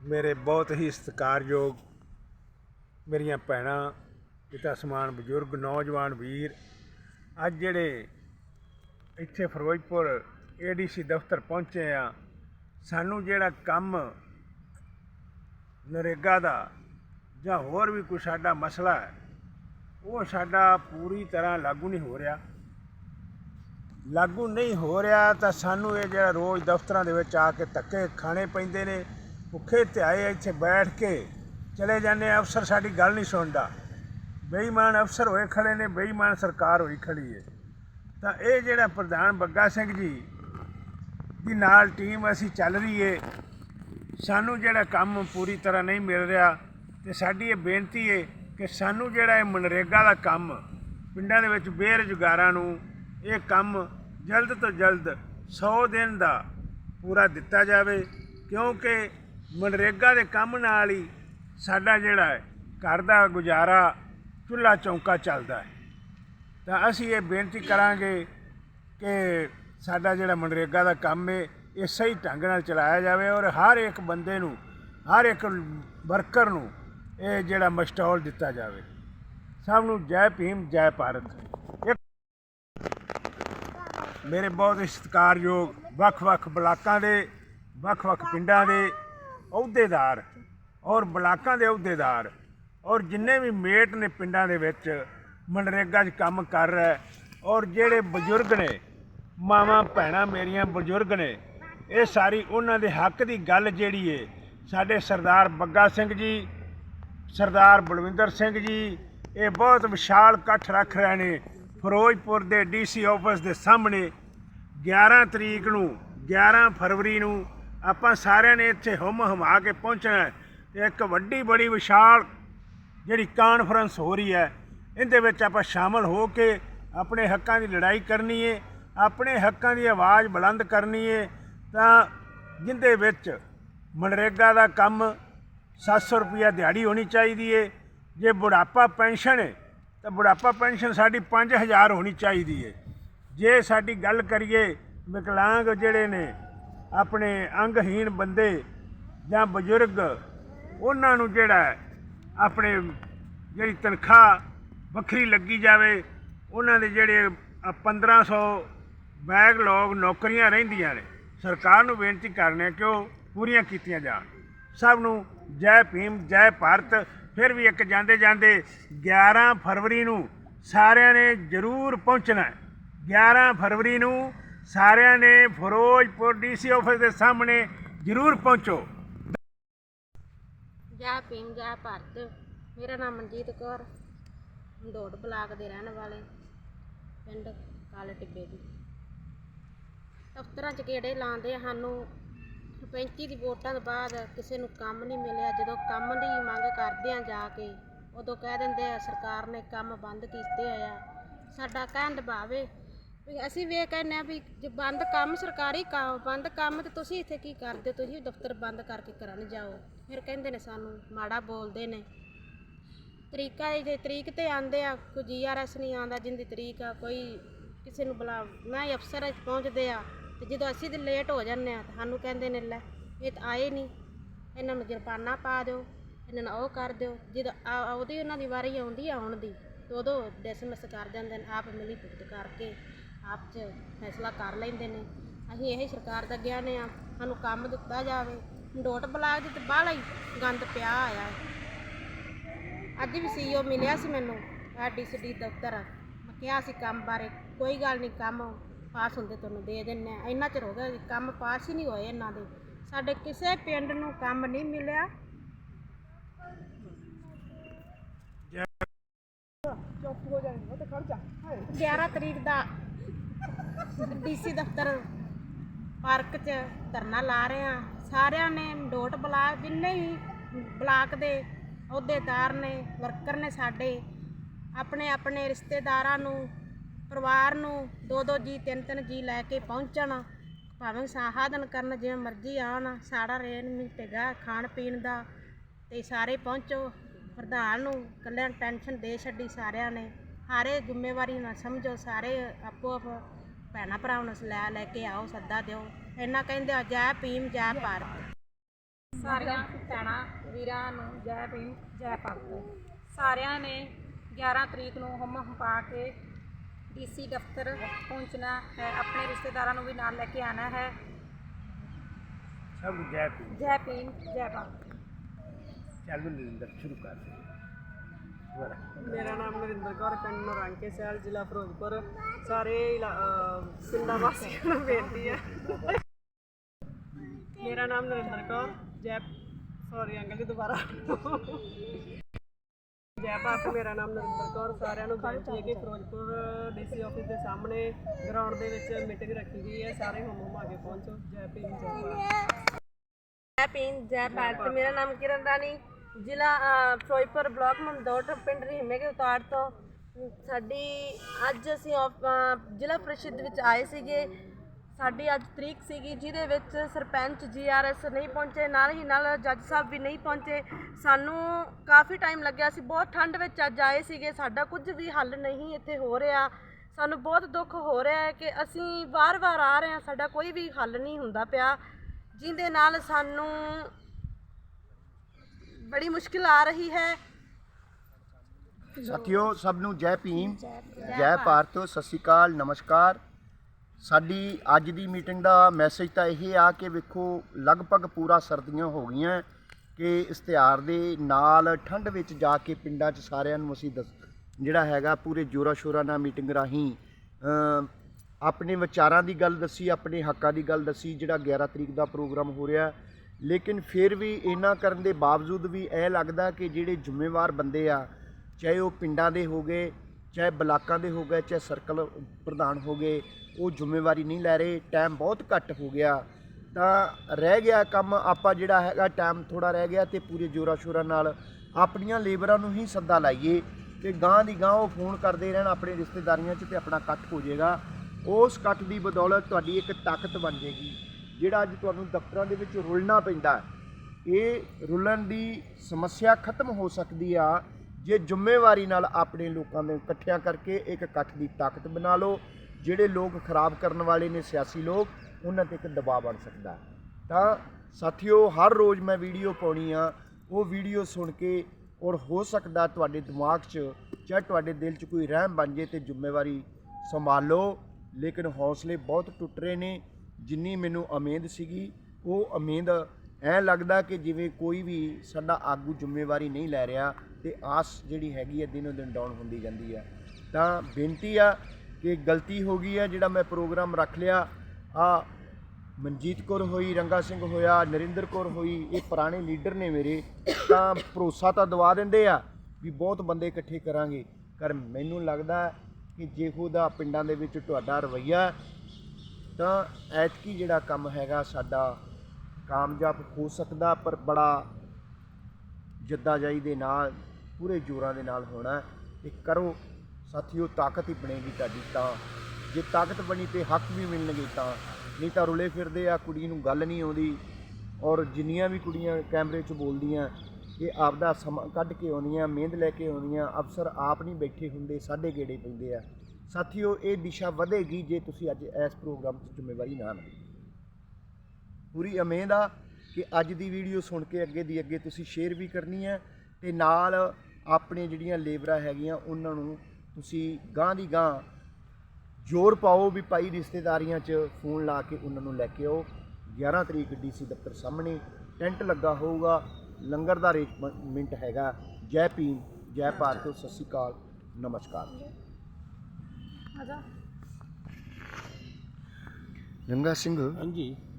ਮੇਰੇ ਬਹੁਤ ਹੀ ਸਤਿਕਾਰਯੋਗ ਮੇਰੀਆਂ ਭੈਣਾਂ, ਪਿਤਾ ਸਮਾਨ, ਬਜ਼ੁਰਗ, ਨੌਜਵਾਨ ਵੀਰ। ਅੱਜ ਜਿਹੜੇ ਇੱਥੇ ਫਿਰੋਜ਼ਪੁਰ ਏਡੀਸੀ ਦਫ਼ਤਰ ਪਹੁੰਚੇ ਆ, ਸਾਨੂੰ ਜਿਹੜਾ ਕੰਮ ਨਰੇਗਾ ਦਾ ਜਾਂ ਹੋਰ ਵੀ ਕੋਈ ਸਾਡਾ ਮਸਲਾ ਹੈ, ਉਹ ਸਾਡਾ ਪੂਰੀ ਤਰ੍ਹਾਂ ਲਾਗੂ ਨਹੀਂ ਹੋ ਰਿਹਾ। ਲਾਗੂ ਨਹੀਂ ਹੋ ਰਿਹਾ ਤਾਂ ਸਾਨੂੰ ਇਹ ਜਿਹੜਾ ਰੋਜ਼ ਦਫ਼ਤਰਾਂ ਦੇ ਵਿੱਚ ਆ ਕੇ ਧੱਕੇ ਖਾਣੇ ਪੈਂਦੇ ਨੇ। ਭੁੱਖੇ ਧਿਆਏ ਇੱਥੇ ਬੈਠ ਕੇ ਚਲੇ ਜਾਂਦੇ ਆ, ਅਫਸਰ ਸਾਡੀ ਗੱਲ ਨਹੀਂ ਸੁਣਦਾ। ਬੇਈਮਾਨ ਅਫਸਰ ਹੋਏ ਖੜੇ ਨੇ ਬੇਈਮਾਨ ਸਰਕਾਰ ਹੋਈ ਖੜੀ ਹੈ ਤਾਂ ਇਹ ਜਿਹੜਾ ਪ੍ਰਧਾਨ ਬੱਗਾ ਸਿੰਘ ਜੀ ਦੀ ਨਾਲ ਟੀਮ ਅਸੀਂ ਚੱਲ ਰਹੀ ਏ। ਸਾਨੂੰ ਜਿਹੜਾ ਕੰਮ ਪੂਰੀ ਤਰ੍ਹਾਂ ਨਹੀਂ ਮਿਲ ਰਿਹਾ ਤੇ ਸਾਡੀ ਇਹ ਬੇਨਤੀ ਏ ਕਿ ਸਾਨੂੰ ਜਿਹੜਾ ਇਹ ਮਨਰੇਗਾ ਦਾ ਕੰਮ ਪਿੰਡਾਂ ਦੇ ਵਿੱਚ ਬੇਰੁਜ਼ਗਾਰਾਂ ਨੂੰ ਇਹ ਕੰਮ ਜਲਦ ਤੋਂ ਜਲਦ 100 ਦਿਨ ਦਾ ਪੂਰਾ ਦਿੱਤਾ ਜਾਵੇ। ਕਿਉਂਕਿ ਮਨਰੇਗਾ ਦੇ ਕੰਮ ਨਾਲ ਹੀ ਸਾਡਾ ਜਿਹੜਾ ਹੈ, ਘਰ ਦਾ ਗੁਜ਼ਾਰਾ ਚੁੱਲ੍ਹਾ ਚੌਂਕਾ ਚੱਲਦਾ ਹੈ। ਤਾਂ ਅਸੀਂ ਇਹ ਬੇਨਤੀ ਕਰਾਂਗੇ ਕਿ ਸਾਡਾ ਜਿਹੜਾ ਮਨਰੇਗਾ ਦਾ ਕੰਮ ਹੈ, ਇਹ ਸਹੀ ਢੰਗ ਨਾਲ ਚਲਾਇਆ ਜਾਵੇ ਔਰ ਹਰ ਇੱਕ ਬੰਦੇ ਨੂੰ, ਹਰ ਇੱਕ ਵਰਕਰ ਨੂੰ ਇਹ ਜਿਹੜਾ ਮਸ਼ਟੌਲ ਦਿੱਤਾ ਜਾਵੇ। ਸਭ ਨੂੰ ਜੈ ਭੀਮ, ਜੈ ਭਾਰਤ। ਇੱਕ ਮੇਰੇ ਬਹੁਤ ਸਤਿਕਾਰਯੋਗ ਵੱਖ-ਵੱਖ ਬਲਾਕਾਂ ਦੇ, ਵੱਖ-ਵੱਖ ਪਿੰਡਾਂ ਦੇ ਅਹੁਦੇਦਾਰ ਔਰ ਬਲਾਕਾਂ ਦੇ ਅਹੁਦੇਦਾਰ ਔਰ ਜਿੰਨੇ ਵੀ ਮੇਟ ਨੇ ਪਿੰਡਾਂ ਦੇ ਵਿੱਚ, ਮਨਰੇਗਾ 'ਚ ਕੰਮ ਕਰ ਰਿਹਾ ਔਰ ਜਿਹੜੇ ਬਜ਼ੁਰਗ ਨੇ, ਮਾਵਾਂ ਭੈਣਾਂ ਮੇਰੀਆਂ ਬਜ਼ੁਰਗ ਨੇ, ਇਹ ਸਾਰੀ ਉਹਨਾਂ ਦੇ ਹੱਕ ਦੀ ਗੱਲ ਜਿਹੜੀ ਏ, ਸਾਡੇ ਸਰਦਾਰ ਬੱਗਾ ਸਿੰਘ ਜੀ, ਸਰਦਾਰ ਬਲਵਿੰਦਰ ਸਿੰਘ ਜੀ, ਇਹ ਬਹੁਤ ਵਿਸ਼ਾਲ ਇਕੱਠ ਰੱਖ ਰਹੇ ਨੇ, ਫਿਰੋਜ਼ਪੁਰ ਦੇ ਡੀਸੀ ਆਫਿਸ ਦੇ ਸਾਹਮਣੇ 11 ਤਰੀਕ ਨੂੰ 11 ਫਰਵਰੀ ਨੂੰ ਆਪਾਂ ਸਾਰਿਆਂ ਨੇ ਇੱਥੇ ਹੁਮ ਹਮਾ ਕੇ ਪਹੁੰਚਣਾ ਹੈ ਤੇ ਇੱਕ ਵੱਡੀ, ਬੜੀ ਵਿਸ਼ਾਲ ਜਿਹੜੀ ਕਾਨਫਰੰਸ ਹੋ ਰਹੀ ਹੈ, ਇਹਦੇ ਵਿੱਚ ਆਪਾਂ ਸ਼ਾਮਲ ਹੋ ਕੇ ਆਪਣੇ ਹੱਕਾਂ ਦੀ ਲੜਾਈ ਕਰਨੀ ਹੈ ਆਪਣੇ ਹੱਕਾਂ ਦੀ ਆਵਾਜ਼ ਬੁਲੰਦ ਕਰਨੀ ਹੈ ਤਾਂ ਜਿੰਦੇ ਵਿੱਚ ਮਨਰੇਗਾ ਦਾ ਕੰਮ 700 ਰੁਪਿਆ ਦਿਹਾੜੀ ਹੋਣੀ ਚਾਹੀਦੀ ਏ, ਜੇ ਬੁਢਾਪਾ ਪੈਨਸ਼ਨ ਹੈ ਤਾਂ ਬੁਢਾਪਾ ਪੈਨਸ਼ਨ ਸਾਡੀ 5000 ਹੋਣੀ ਚਾਹੀਦੀ ਏ। ਜੇ ਸਾਡੀ ਗੱਲ ਕਰੀਏ, ਵਿਕਲਾਂਗ ਜਿਹੜੇ ਨੇ ਆਪਣੇ ਅੰਗਹੀਣ ਬੰਦੇ ਜਾਂ ਬਜ਼ੁਰਗ ਉਹਨਾਂ ਨੂੰ ਜਿਹੜਾ ਆਪਣੇ ਜਿਹੜੀ ਤਨਖਾਹ ਵੱਖਰੀ ਲੱਗੀ ਜਾਵੇ ਉਹਨਾਂ ਦੇ ਜਿਹੜੇ ਅ, 1500 ਬੈਕਲੌਗ ਨੌਕਰੀਆਂ ਰਹਿੰਦੀਆਂ ਨੇ। ਸਰਕਾਰ ਨੂੰ ਬੇਨਤੀ ਕਰਨੇ ਆ ਕਿ ਉਹ ਪੂਰੀਆਂ ਕੀਤੀਆਂ ਜਾਣ। ਸਭ ਨੂੰ ਜੈ ਭੀਮ ਜੈ ਭਾਰਤ ਫਿਰ ਵੀ ਇੱਕ ਜਾਂਦੇ ਜਾਂਦੇ 11 ਫਰਵਰੀ ਨੂੰ ਸਾਰਿਆਂ ਨੇ ਜ਼ਰੂਰ ਪਹੁੰਚਣਾ ਹੈ। 11 ਫਰਵਰੀ ਨੂੰ ਸਾਰਿਆਂ ਨੇ ਫਿਰੋਜ਼ਪੁਰ ਡੀਸੀ ਆਫਿਸ ਦੇ ਸਾਹਮਣੇ ਜ਼ਰੂਰ ਪਹੁੰਚੋ। ਜੈ ਭੀਮ ਜੈ ਭਾਰਤ। ਮੇਰਾ ਨਾਮ ਮਨਜੀਤ ਕੌਰ। ਹੰਡੋੜ ਬਲਾਕ ਦੇ ਰਹਿਣ ਵਾਲੇ ਪਿੰਡ ਕਾਲੇ ਟਿੱਬੇ ਦੀ। ਦਫ਼ਤਰਾਂ 'ਚ ਗੇੜੇ ਲਾਉਂਦੇ ਸਾਨੂੰ 35 ਦੀ ਵੋਟਾਂ ਤੋਂ ਬਾਅਦ ਕਿਸੇ ਨੂੰ ਕੰਮ ਨਹੀਂ ਮਿਲਿਆ। ਜਦੋਂ ਕੰਮ ਦੀ ਮੰਗ ਕਰਦੇ ਆ ਜਾ ਕੇ, ਉਦੋਂ ਕਹਿ ਦਿੰਦੇ ਆ, ਸਰਕਾਰ ਨੇ ਕੰਮ ਬੰਦ ਕੀਤੇ ਹੋਏ ਆ। ਸਾਡਾ ਕਹਿਣ ਦਬਾਵੇ ਵੀ ਅਸੀਂ ਵੀ ਇਹ ਕਹਿੰਦੇ ਆ ਵੀ ਜੇ ਬੰਦ ਕੰਮ ਸਰਕਾਰੀ ਕੰਮ ਬੰਦ ਕੰਮ ਤੇ ਤੁਸੀਂ ਇੱਥੇ ਕੀ ਕਰਦੇ ਹੋ? ਤੁਸੀਂ ਦਫ਼ਤਰ ਬੰਦ ਕਰਕੇ ਕਰਨ ਜਾਓ। ਫਿਰ ਕਹਿੰਦੇ ਨੇ ਸਾਨੂੰ, ਮਾੜਾ ਬੋਲਦੇ ਨੇ। ਤਰੀਕਾ ਇਹ ਜੇ ਤਰੀਕ ਤੇ ਆਂਦੇ ਆ, ਕੋਈ ਜੀਆਰਐਸ ਨਹੀਂ ਆਂਦਾ ਜਿੰਦੀ ਤਰੀਕ ਆ, ਕੋਈ ਕਿਸੇ ਨੂੰ ਬੁਲਾ, ਨਾ ਹੀ ਅਫਸਰ ਇੱਥੇ ਪਹੁੰਚਦੇ ਆ, ਤੇ ਜਦੋਂ ਅਸੀਂ ਤੇ ਲੇਟ ਹੋ ਜਾਂਦੇ ਆ, ਤਾਂ ਸਾਨੂੰ ਕਹਿੰਦੇ ਨੇ, ਲੈ, ਇਹ ਤਾਂ ਆਏ ਨਹੀਂ। ਇਹਨਾਂ ਨੂੰ ਜੁਰਮਾਨਾ ਪਾ ਦਿਓ, ਇਹਨਾਂ ਨੂੰ ਉਹ ਕਰ ਦਿਓ। ਜਦੋਂ ਆ- ਉਹਦੀ ਉਹਨਾਂ ਦੀ ਵਾਰੀ ਆਉਂਦੀ ਆ ਆਉਣ ਦੀ, ਤੇ ਉਦੋਂ ਡਿਸਮਿਸ ਕਰ ਜਾਂਦੇ ਨੇ, ਆਪ ਮਿਲੀ ਭੁਗਤ ਕਰਕੇ। ਆਪ 'ਚ ਫੈਸਲਾ ਕਰ ਲੈਂਦੇ ਨੇ। ਅਸੀਂ ਇਹ ਸਰਕਾਰ ਦਾ ਅੱਗੇ ਨੇ ਆ ਸਾਨੂੰ ਕੰਮ ਦਿੱਤਾ ਜਾਵੇ। ਡੋਟ ਬਲਾਕ ਦੀ ਤੇ ਬਾਹਲਾ ਹੀ ਗੰਦ ਪਿਆ ਆਇਆ ਹੈ। ਅੱਜ ਵੀ ਸੀਓ ਮਿਲਿਆ ਸੀ ਮੈਨੂੰ ਆਰਡੀਸੀਡੀ ਦਫ਼ਤਰ। ਮੈਂ ਕਿਹਾ ਸੀ ਕੰਮ ਬਾਰੇ ਕੋਈ ਗੱਲ ਨਹੀਂ ਕੰਮ ਪਾਸ ਹੁੰਦੇ ਤੁਹਾਨੂੰ ਦੇ ਦਿੰਨੇ ਆ ਇੰਨਾ ਚਿਰ ਹੋ ਗਿਆ ਜੀ, ਕੰਮ ਪਾਸ ਹੀ ਨਹੀਂ ਹੋਏ ਇਹਨਾਂ ਦੇ। ਸਾਡੇ ਕਿਸੇ ਪਿੰਡ ਨੂੰ ਕੰਮ ਨਹੀਂ ਮਿਲਿਆ। ਚੁੱਪ ਹੋ ਜਾਣੀ ਉਹ ਤੇ ਖੜ ਜਾ। 11 ਤਰੀਕ ਦਾ ਡੀਸੀ ਦਫ਼ਤਰ ਪਾਰਕ 'ਚ ਧਰਨਾ ਲਾ ਰਹੇ ਆ ਸਾਰਿਆਂ ਨੇ ਡੋਟ ਬਲਾਕ ਜਿੰਨੇ ਵੀ ਬਲਾਕ ਦੇ ਅਹੁਦੇਦਾਰ ਨੇ, ਵਰਕਰ ਨੇ ਸਾਡੇ, ਆਪਣੇ ਆਪਣੇ ਰਿਸ਼ਤੇਦਾਰਾਂ ਨੂੰ, ਪਰਿਵਾਰ ਨੂੰ ਦੋ ਦੋ ਜੀ, ਤਿੰਨ ਤਿੰਨ ਜੀ ਲੈ ਕੇ ਪਹੁੰਚਣ, ਭਾਵੇਂ ਸਾਹਾਦਨ ਕਰਨ ਜਿਵੇਂ ਮਰਜ਼ੀ ਆਉਣ, ਸਾਰਾ ਰੇਨ ਹੈਗਾ ਖਾਣ ਪੀਣ ਦਾ ਤੇ ਸਾਰੇ ਪਹੁੰਚੋ। ਪ੍ਰਧਾਨ ਨੂੰ ਕੱਲਿਆਂ ਟੈਨਸ਼ਨ ਦੇ ਛੱਡੀ ਸਾਰਿਆਂ ਨੇ। ਹਾਰੇ ਜ਼ਿੰਮੇਵਾਰੀ ਨਾ ਸਮਝੋ, ਸਾਰੇ ਆਪੋ ਆਪ ਭੈਣਾਂ ਭਰਾਵਾਂ ਨੂੰ ਲੈ ਲੈ ਕੇ ਆਓ ਸੱਦਾ ਦਿਓ। ਇੰਨਾ ਕਹਿੰਦੇ ਆ ਜੈ ਭੀਮ ਜੈ ਭਾਰਤ। ਸਾਰੀਆਂ ਭੈਣਾਂ ਵੀਰਾਂ ਨੂੰ ਜੈ ਭੀਮ ਜੈ ਭਾਰਤ। ਸਾਰਿਆਂ ਨੇ 11 ਤਰੀਕ ਨੂੰ ਹਮ ਹੰਪਾ ਕੇ ਡੀਸੀ ਦਫ਼ਤਰ ਪਹੁੰਚਣਾ ਹੈ। ਆਪਣੇ ਰਿਸ਼ਤੇਦਾਰਾਂ ਨੂੰ ਵੀ ਨਾਲ ਲੈ ਕੇ ਆਣਾ ਹੈ। ਸਭ ਜੈ ਭੀਮ। ਜੈ ਭੀਮ ਜੈ ਚੱਲ ਨਰਿੰਦਰ ਸ਼ੁਰੂ ਕਰ ਦੇ। ਮੇਰਾ ਨਾਮ ਨਰਿੰਦਰ ਕੌਰ, ਪਿੰਡ ਨਰਾਂਕੇ ਸੈਲ ਜ਼ਿਲ੍ਹਾ ਫਿਰੋਜ਼ਪੁਰ। ਸਾਰੇ ਇਲਾ- ਅਹ, ਪਿੰਡਾਂ ਵਾਸੀਆਂ ਨੂੰ ਬੇਨਤੀ ਹੈ। ਮੇਰਾ ਨਾਮ ਨਰਿੰਦਰ ਕੌਰ, ਜੈ ਸੌਰੀ ਅੰਕਲ ਜੀ ਦੁਬਾਰਾ। ਜੈ ਭਾਰਤ, ਮੇਰਾ ਨਾਮ ਨਰਿੰਦਰ ਕੌਰ, ਸਾਰਿਆਂ ਨੂੰ ਬੇਨਤੀ ਹੈ ਕਿ ਫਿਰੋਜ਼ਪੁਰ ਡੀਸੀ ਆਫਿਸ ਦੇ ਸਾਹਮਣੇ ਗਰਾਊਂਡ ਦੇ ਵਿੱਚ ਮੀਟਿੰਗ ਰੱਖੀ ਗਈ ਹੈ। ਸਾਰੇ ਹੁਮ ਹੁਮ ਆ ਕੇ ਪਹੁੰਚੋ। ਜੈ ਭੀਮ, ਜੈ ਭਾਰਤ। ਜੈ ਭੀਮ, ਜੈ ਭਾਰਤ। ਮੇਰਾ ਨਾਮ ਕਿਰਨ ਰਾਣੀ। ਜ਼ਿਲ੍ਹਾ ਫਿਰੋਜ਼ਪੁਰ ਬਲਾਕ ਮਮਦੋਟ ਪਿੰਡ ਰਹੀਮੇ ਕੇ ਉਤਾੜ ਤੋਂ ਸਾਡੀ ਅੱਜ ਅਸੀਂ ਆਫ- ਜ਼ਿਲ੍ਹਾ ਪ੍ਰੀਸ਼ਦ ਵਿੱਚ ਆਏ ਸੀਗੇ। ਸਾਡੀ ਅੱਜ ਤਰੀਕ ਸੀਗੀ ਜਿਹਦੇ ਵਿੱਚ ਸਰਪੰਚ ਜੀਆਰਐਸ ਨਹੀਂ ਪਹੁੰਚੇ, ਨਾਲ ਹੀ ਨਾਲ ਜੱਜ ਸਾਹਿਬ ਵੀ ਨਹੀਂ ਪਹੁੰਚੇ। ਸਾਨੂੰ ਕਾਫੀ ਟਾਈਮ ਲੱਗਿਆ ਸੀ, ਬਹੁਤ ਠੰਡ ਵਿੱਚ ਅੱਜ ਆਏ ਸੀਗੇ। ਸਾਡਾ ਕੁਝ ਵੀ ਹੱਲ ਨਹੀਂ ਇੱਥੇ ਹੋ ਰਿਹਾ। ਸਾਨੂੰ ਬਹੁਤ ਦੁੱਖ ਹੋ ਰਿਹਾ ਹੈ ਕਿ ਅਸੀਂ ਵਾਰ-ਵਾਰ ਆ ਰਹੇ ਹਾਂ, ਸਾਡਾ ਕੋਈ ਵੀ ਹੱਲ ਨਹੀਂ ਹੁੰਦਾ ਪਿਆ। ਜਿਹਦੇ ਨਾਲ ਸਾਨੂੰ ਬੜੀ ਮੁਸ਼ਕਿਲ ਆ ਰਹੀ ਹੈ। ਸਾਥੀਓ ਸਭ ਨੂੰ ਜੈ ਭੀਮ ਜੈ ਭਾਰਤ। ਸਤਿ ਸ਼੍ਰੀ ਅਕਾਲ ਨਮਸਕਾਰ। ਸਾਡੀ ਅੱਜ ਦੀ ਮੀਟਿੰਗ ਦਾ ਮੈਸੇਜ ਤਾਂ ਇਹ ਆ ਕਿ ਵੇਖੋ ਲਗਭਗ ਪੂਰਾ ਸਰਦੀਆਂ ਹੋ ਗਈਆਂ ਕਿ ਇਸ ਤਿਉਹਾਰ ਦੇ ਨਾਲ ਠੰਡ ਵਿੱਚ ਜਾ ਕੇ ਪਿੰਡਾਂ 'ਚ ਸਾਰਿਆਂ ਨੂੰ ਅਸੀਂ ਦੱਸ ਜਿਹੜਾ ਹੈਗਾ ਪੂਰੇ ਜੋਰਾ ਸ਼ੋਰਾ ਨਾਲ ਮੀਟਿੰਗ ਰਾਹੀਂ ਆਪਣੇ ਵਿਚਾਰਾਂ ਦੀ ਗੱਲ ਦੱਸੀ ਆਪਣੇ ਹੱਕਾਂ ਦੀ ਗੱਲ ਦੱਸੀ ਜਿਹੜਾ 11 ਤਰੀਕ ਦਾ ਪ੍ਰੋਗਰਾਮ ਹੋ ਰਿਹਾ ਲੇਕਿਨ ਫਿਰ ਵੀ ਇਹਨਾਂ ਕਰਨ ਦੇ ਬਾਵਜੂਦ ਵੀ ਇਹ ਲੱਗਦਾ ਕਿ ਜਿਹੜੇ ਜ਼ਿੰਮੇਵਾਰ ਬੰਦੇ ਆ, ਚਾਹੇ ਉਹ ਪਿੰਡਾਂ ਦੇ ਹੋ ਗਏ, ਚਾਹੇ ਬਲਾਕਾਂ ਦੇ ਹੋ ਗਏ, ਚਾਹੇ ਸਰਕਲ ਪ੍ਰਧਾਨ ਹੋ ਗਏ, ਉਹ ਜ਼ਿੰਮੇਵਾਰੀ ਨਹੀਂ ਲੈ ਰਹੇ ਟਾਈਮ ਬਹੁਤ ਘੱਟ ਹੋ ਗਿਆ। ਤਾਂ ਰਹਿ ਗਿਆ ਕੰਮ ਆਪਾਂ ਜਿਹੜਾ ਹੈਗਾ ਟਾਈਮ ਥੋੜਾ ਰਹਿ ਗਿਆ ਤੇ ਪੂਰੇ ਜੋਰਾ ਸ਼ੋਰਾ ਨਾਲ ਆਪਣੀਆਂ ਲੇਬਰਾਂ ਨੂੰ ਹੀ ਸੱਦਾ ਲਾਈਏ ਕਿ ਗਾਂ ਦੀ ਗਾਂ ਉਹ ਫੋਨ ਕਰਦੇ ਰਹਿਣ ਆਪਣੇ ਰਿਸ਼ਤੇਦਾਰੀਆਂ 'ਚ ਤੇ ਆਪਣਾ ਇਕੱਠ ਹੋ ਜਾਏਗਾ। ਉਸ ਇਕੱਠ ਦੀ ਬਦੌਲਤ ਤੁਹਾਡੀ ਇੱਕ ਤਾਕਤ ਬਣ ਜਾਏਗੀ। ਜਿਹੜਾ ਅੱਜ ਤੁਹਾਨੂੰ ਦਫ਼ਤਰਾਂ ਦੇ ਵਿੱਚ ਰੁਲਣਾ ਪੈਂਦਾ ਇਹ ਰੁਲਣ ਦੀ ਸਮੱਸਿਆ ਖਤਮ ਹੋ ਸਕਦੀ ਆ ਜੇ ਜ਼ਿੰਮੇਵਾਰੀ ਨਾਲ ਆਪਣੇ ਲੋਕਾਂ ਨੂੰ ਇਕੱਠਿਆਂ ਕਰਕੇ ਇੱਕ ਇਕੱਠ ਦੀ ਤਾਕਤ ਬਣਾ ਲਓ। ਜਿਹੜੇ ਲੋਕ ਖਰਾਬ ਕਰਨ ਵਾਲੇ ਨੇ ਸਿਆਸੀ ਲੋਕ, ਉਹਨਾਂ ਤੇ ਇੱਕ ਦਬਾਅ ਬਣ ਸਕਦਾ ਤਾਂ ਸਾਥੀਓ, ਹਰ ਰੋਜ਼ ਮੈਂ ਵੀਡੀਓ ਪਾਉਣੀ ਆ, ਉਹ ਵੀਡੀਓ ਸੁਣ ਕੇ ਔਰ ਹੋ ਸਕਦਾ ਤੁਹਾਡੇ ਦਿਮਾਗ 'ਚ ਜਾਂ ਤੁਹਾਡੇ ਦਿਲ 'ਚ ਕੋਈ ਰਹਿਮ ਬਣ ਜੇ ਤੇ ਜ਼ਿੰਮੇਵਾਰੀ ਸੰਭਾਲੋ ਲੇਕਿਨ ਹੌਸਲੇ ਬਹੁਤ ਟੁੱਟ ਰਹੇ ਨੇ। ਜਿੰਨੀ ਮੈਨੂੰ ਉਮੀਦ ਸੀਗੀ, ਉਹ ਉਮੀਦ ਐ ਲੱਗਦਾ ਕਿ ਜਿਵੇਂ ਕੋਈ ਵੀ ਸਾਡਾ ਆਗੂ ਜ਼ਿੰਮੇਵਾਰੀ ਨਹੀਂ ਲੈ ਰਿਹਾ ਤੇ ਆਸ ਜਿਹੜੀ ਹੈਗੀ ਹੈ ਦਿਨੋਂ ਦਿਨ ਡਾਊਨ ਹੁੰਦੀ ਜਾਂਦੀ ਹੈ ਤਾਂ ਬੇਨਤੀ ਆ ਕਿ ਗਲਤੀ ਹੋ ਗਈ ਹੈ ਜਿਹੜਾ ਮੈਂ ਪ੍ਰੋਗਰਾਮ ਰੱਖ ਲਿਆ, ਆ ਮਨਜੀਤ ਕੌਰ ਹੋਈ, ਰੰਗਾ ਸਿੰਘ ਹੋਇਆ, ਨਰਿੰਦਰ ਕੌਰ ਹੋਈ, ਇਹ ਪੁਰਾਣੇ ਲੀਡਰ ਨੇ ਮੇਰੇ, ਤਾਂ ਭਰੋਸਾ ਤਾਂ ਦਵਾ ਦਿੰਦੇ ਆ ਵੀ ਬਹੁਤ ਬੰਦੇ ਇਕੱਠੇ ਕਰਾਂਗੇ। ਪਰ ਮੈਨੂੰ ਲੱਗਦਾ ਕਿ ਜਿਹੋ ਦਾ ਪਿੰਡਾਂ ਦੇ ਵਿੱਚ ਤੁਹਾਡਾ ਰਵੱਈਆ ਤਾਂ ਐਤਕੀ ਜਿਹੜਾ ਕੰਮ ਹੈਗਾ ਸਾਡਾ ਕਾਮਯਾਬ ਹੋ ਸਕਦਾ, ਪਰ ਬੜਾ ਜੱਦਾਜਾਈ ਦੇ ਨਾਲ, ਪੂਰੇ ਜੋਰਾਂ ਦੇ ਨਾਲ ਹੋਣਾ ਹੈ। ਤੇ ਕਰੋ ਸਾਥੀਓ, ਤਾਕਤ ਹੀ ਬਣੇਗੀ ਤੁਹਾਡੀ ਤਾਂ। ਜੇ ਤਾਕਤ ਬਣੀ ਤੇ ਹੱਕ ਵੀ ਮਿਲਣਗੇ ਤਾਂ। ਨਹੀਂ ਤਾਂ ਰੁਲੇ ਫਿਰਦੇ ਆ, ਕੁੜੀ ਨੂੰ ਗੱਲ ਨਹੀਂ ਆਉਂਦੀ। ਔਰ ਜਿੰਨੀਆਂ ਵੀ ਕੁੜੀਆਂ ਕੈਮਰੇ 'ਚ ਬੋਲਦੀਆਂ, ਇਹ ਆਪਦਾ ਸਮਾਂ ਕੱਢ ਕੇ ਆਉਂਦੀਆਂ, ਮਿਹਨਤ ਲੈ ਕੇ ਆਉਂਦੀਆਂ, ਅਫਸਰ ਆਪ ਨਹੀਂ ਬੈਠੇ ਹੁੰਦੇ, ਸਾਡੇ ਗੇੜੇ ਪੈਂਦੇ ਆ। ਸਾਥੀਓ, ਇਹ ਦਿਸ਼ਾ ਵਧੇਗੀ ਜੇ ਤੁਸੀਂ ਅੱਜ ਇਸ ਪ੍ਰੋਗਰਾਮ 'ਚ ਜ਼ਿੰਮੇਵਾਰੀ ਨਾ ਲਓ। ਪੂਰੀ ਉਮੀਦ ਆ ਕਿ ਅੱਜ ਦੀ ਵੀਡੀਓ ਸੁਣ ਕੇ ਅੱਗੇ ਦੀ ਅੱਗੇ ਤੁਸੀਂ ਸ਼ੇਅਰ ਵੀ ਕਰਨੀ ਹੈ ਤੇ ਨਾਲ ਆਪਣੇ ਜਿਹੜੀਆਂ ਲੇਬਰਾਂ ਹੈਗੀਆਂ, ਉਹਨਾਂ ਨੂੰ ਤੁਸੀਂ ਗਾਂ ਦੀ ਗਾਂ ਜ਼ੋਰ ਪਾਓ ਵੀ ਭਾਈ ਰਿਸ਼ਤੇਦਾਰੀਆਂ 'ਚ ਫੋਨ ਲਾ ਕੇ ਉਹਨਾਂ ਨੂੰ ਲੈ ਕੇ ਆਓ। 11 ਤਰੀਕ ਡੀਸੀ ਦਫ਼ਤਰ ਸਾਹਮਣੇ ਟੈਂਟ ਲੱਗਾ ਹੋਊਗਾ। ਲੰਗਰ ਦਾ ਅਰੇਂਜਮੈਂਟ ਹੈਗਾ। ਜੈ ਭੀਮ, ਜੈ ਭਾਰਤ, ਸਤਿ ਸ਼੍ਰੀ ਅਕਾਲ। ਨਮਸਕਾਰ। 맞아. 연가 싱글. 안지.